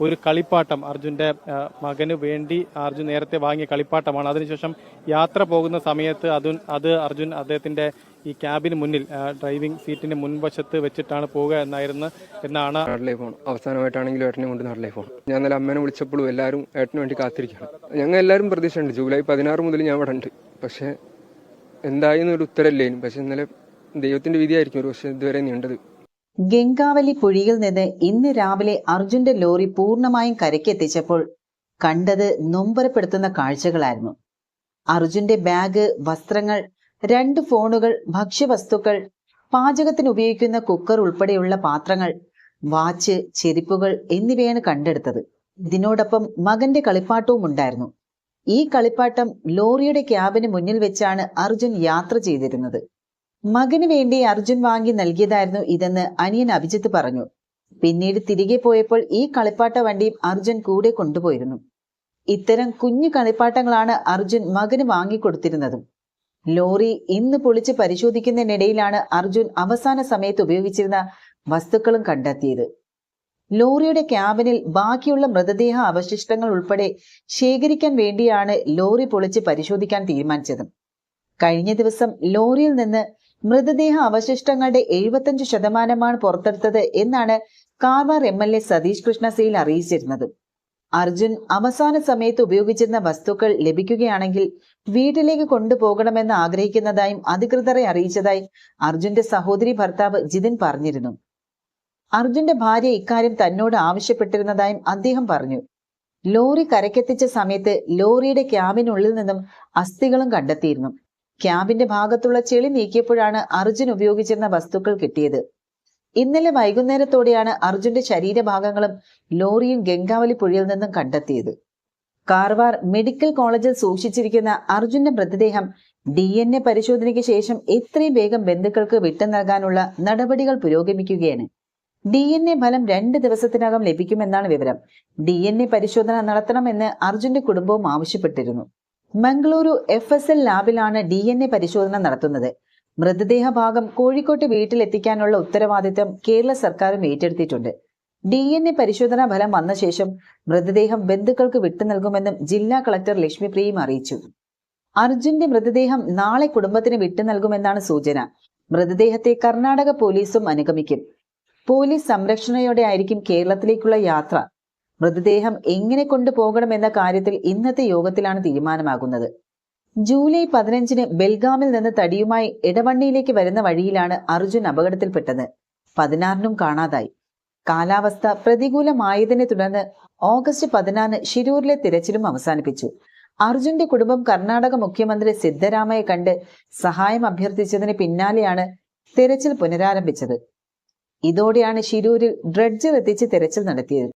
ഒരു കളിപ്പാട്ടം അർജുന്റെ ആ, മകന് വേണ്ടി അർജുൻ നേരത്തെ വാങ്ങിയ കളിപ്പാട്ടമാണ്. അതിനുശേഷം യാത്ര പോകുന്ന സമയത്ത് അതു അത് അർജുൻ അദ്ദേഹത്തിന്റെ ഈ ക്യാബിന് മുന്നിൽ ഡ്രൈവിംഗ് സീറ്റിന് മുൻവശത്ത് വെച്ചിട്ടാണ് പോവുക എന്നായിരുന്നു എന്നാണ് നാട്ടിലേക്ക് പോകണം അവസാനമായിട്ടാണെങ്കിലും ഏട്ടനെ കൊണ്ട് നാട്ടിലേക്ക് ഫോൺ ഞാൻ നല്ല അമ്മേനെ വിളിച്ചപ്പോഴും എല്ലാവരും ഏട്ടന് വേണ്ടി കാത്തിരിക്കുകയാണ്. ഞങ്ങൾ എല്ലാവരും പ്രതീക്ഷയുണ്ട്. ജൂലൈ പതിനാറ് മുതൽ ഞാൻ ഇവിടെ ഉണ്ട്. പക്ഷേ എന്തായി എന്നൊരു പക്ഷേ ഇന്നലെ ദൈവത്തിന്റെ വിധിയായിരിക്കും ഒരു പക്ഷേ ഇതുവരെ നീണ്ടത്. ഗംഗാവലി പുഴിയിൽ നിന്ന് ഇന്ന് രാവിലെ അർജുന്റെ ലോറി പൂർണമായും കരയ്ക്കെത്തിച്ചപ്പോൾ കണ്ടത് നൊമ്പരപ്പെടുത്തുന്ന കാഴ്ചകളായിരുന്നു. അർജുന്റെ ബാഗ് വസ്ത്രങ്ങൾ രണ്ട് ഫോണുകൾ ഭക്ഷ്യവസ്തുക്കൾ പാചകത്തിന് ഉപയോഗിക്കുന്ന കുക്കർ ഉൾപ്പെടെയുള്ള പാത്രങ്ങൾ വാച്ച് ചെരിപ്പുകൾ എന്നിവയാണ് കണ്ടെടുത്തത്. ഇതിനോടൊപ്പം മകന്റെ കളിപ്പാട്ടവും ഉണ്ടായിരുന്നു. ഈ കളിപ്പാട്ടം ലോറിയുടെ ക്യാബിന് മുന്നിൽ വെച്ചാണ് അർജുൻ യാത്ര ചെയ്തിരുന്നത്. മകന് വേണ്ടി അർജുൻ വാങ്ങി നൽകിയതായിരുന്നു ഇതെന്ന് അനിയൻ അഭിജിത്ത് പറഞ്ഞു. പിന്നീട് തിരികെ പോയപ്പോൾ ഈ കളിപ്പാട്ട വണ്ടിയും അർജുൻ കൂടെ കൊണ്ടുപോയിരുന്നു. ഇത്തരം കുഞ്ഞു കളിപ്പാട്ടങ്ങളാണ് അർജുൻ മകന് വാങ്ങിക്കൊടുത്തിരുന്നതും. ലോറി ഇന്ന് പൊളിച്ച് പരിശോധിക്കുന്നതിനിടയിലാണ് അർജുൻ അവസാന സമയത്ത് ഉപയോഗിച്ചിരുന്ന വസ്തുക്കളും കണ്ടെത്തിയത്. ലോറിയുടെ ക്യാബിനിൽ ബാക്കിയുള്ള മൃതദേഹ അവശിഷ്ടങ്ങൾ ഉൾപ്പെടെ ശേഖരിക്കാൻ വേണ്ടിയാണ് ലോറി പൊളിച്ച് പരിശോധിക്കാൻ തീരുമാനിച്ചത്. കഴിഞ്ഞ ദിവസം ലോറിയിൽ നിന്ന് മൃതദേഹ അവശിഷ്ടങ്ങളുടെ എഴുപത്തഞ്ച് ശതമാനമാണ് പുറത്തെടുത്തത് എന്നാണ് Karwar M L A Satish Krishna അറിയിച്ചിരുന്നത്. അർജുൻ അവസാന സമയത്ത് ഉപയോഗിച്ചിരുന്ന വസ്തുക്കൾ ലഭിക്കുകയാണെങ്കിൽ വീട്ടിലേക്ക് കൊണ്ടുപോകണമെന്ന് ആഗ്രഹിക്കുന്നതായും അധികൃതരെ അറിയിച്ചതായി അർജുന്റെ സഹോദരി ഭർത്താവ് ജിതിൻ പറഞ്ഞിരുന്നു. അർജുന്റെ ഭാര്യ ഇക്കാര്യം തന്നോട് ആവശ്യപ്പെട്ടിരുന്നതായും അദ്ദേഹം പറഞ്ഞു. ലോറി കരക്കെത്തിച്ച സമയത്ത് ലോറിയുടെ ക്യാബിനുള്ളിൽ നിന്നും അസ്ഥികളും കണ്ടെത്തിയിരുന്നു. ക്യാബിന്റെ ഭാഗത്തുള്ള ചെളി നീക്കിയപ്പോഴാണ് അർജുൻ ഉപയോഗിച്ചിരുന്ന വസ്തുക്കൾ കിട്ടിയത്. ഇന്നലെ വൈകുന്നേരത്തോടെയാണ് അർജുന്റെ ശരീരഭാഗങ്ങളും ലോറിയും ഗംഗാവലി പുഴയിൽ നിന്നും കണ്ടെത്തിയത്. കാർവാർ മെഡിക്കൽ കോളേജിൽ സൂക്ഷിച്ചിരിക്കുന്ന അർജുന്റെ മൃതദേഹം ഡി എൻ എ പരിശോധനയ്ക്ക് ശേഷം എത്രയും വേഗം ബന്ധുക്കൾക്ക് വിട്ടു നൽകാനുള്ള നടപടികൾ പുരോഗമിക്കുകയാണ്. ഡി എൻ എ ഫലം രണ്ട് ദിവസത്തിനകം ലഭിക്കുമെന്നാണ് വിവരം. ഡി എൻ എ പരിശോധന നടത്തണമെന്ന് അർജുന്റെ കുടുംബവും ആവശ്യപ്പെട്ടിരുന്നു. മംഗളൂരു എഫ് എസ് എൽ ലാബിലാണ് ഡി എൻ എ പരിശോധന നടത്തുന്നത്. മൃതദേഹ ഭാഗം കോഴിക്കോട്ട് വീട്ടിലെത്തിക്കാനുള്ള ഉത്തരവാദിത്തം കേരള സർക്കാരും ഏറ്റെടുത്തിട്ടുണ്ട്. ഡി എൻ എ പരിശോധനാ ഫലം വന്ന ശേഷം മൃതദേഹം ബന്ധുക്കൾക്ക് വിട്ടു നൽകുമെന്നും ജില്ലാ കളക്ടർ ലക്ഷ്മി ലക്ഷ്മിപ്രിയയും അറിയിച്ചു. അർജുന്റെ മൃതദേഹം നാളെ കുടുംബത്തിന് വിട്ടു നൽകുമെന്നാണ് സൂചന. മൃതദേഹത്തെ കർണാടക പോലീസും അനുഗമിക്കും. പോലീസ് സംരക്ഷണയോടെ ആയിരിക്കും കേരളത്തിലേക്കുള്ള യാത്ര. മൃതദേഹം എങ്ങനെ കൊണ്ടുപോകണം എന്ന കാര്യത്തിൽ ഇന്നത്തെ യോഗത്തിലാണ് തീരുമാനമാകുന്നത്. ജൂലൈ പതിനഞ്ചിന് ബെൽഗാമിൽ നിന്ന് തടിയുമായി ഇടവണ്ണിയിലേക്ക് വരുന്ന വഴിയിലാണ് അർജുൻ അപകടത്തിൽപ്പെട്ടത്. പതിനാറിനും കാണാതായി. കാലാവസ്ഥ പ്രതികൂലമായതിനെ തുടർന്ന് ഓഗസ്റ്റ് പതിനാറിന് ഷിരൂരിലെ തിരച്ചിലും അവസാനിപ്പിച്ചു. അർജുന്റെ കുടുംബം കർണാടക മുഖ്യമന്ത്രി സിദ്ധരാമയെ കണ്ട് സഹായം അഭ്യർത്ഥിച്ചതിന് പിന്നാലെയാണ് തിരച്ചിൽ പുനരാരംഭിച്ചത്. ഇതോടെയാണ് ഷിരൂരിൽ ഡ്രഡ്ജർ എത്തിച്ച് തിരച്ചിൽ നടത്തിയത്.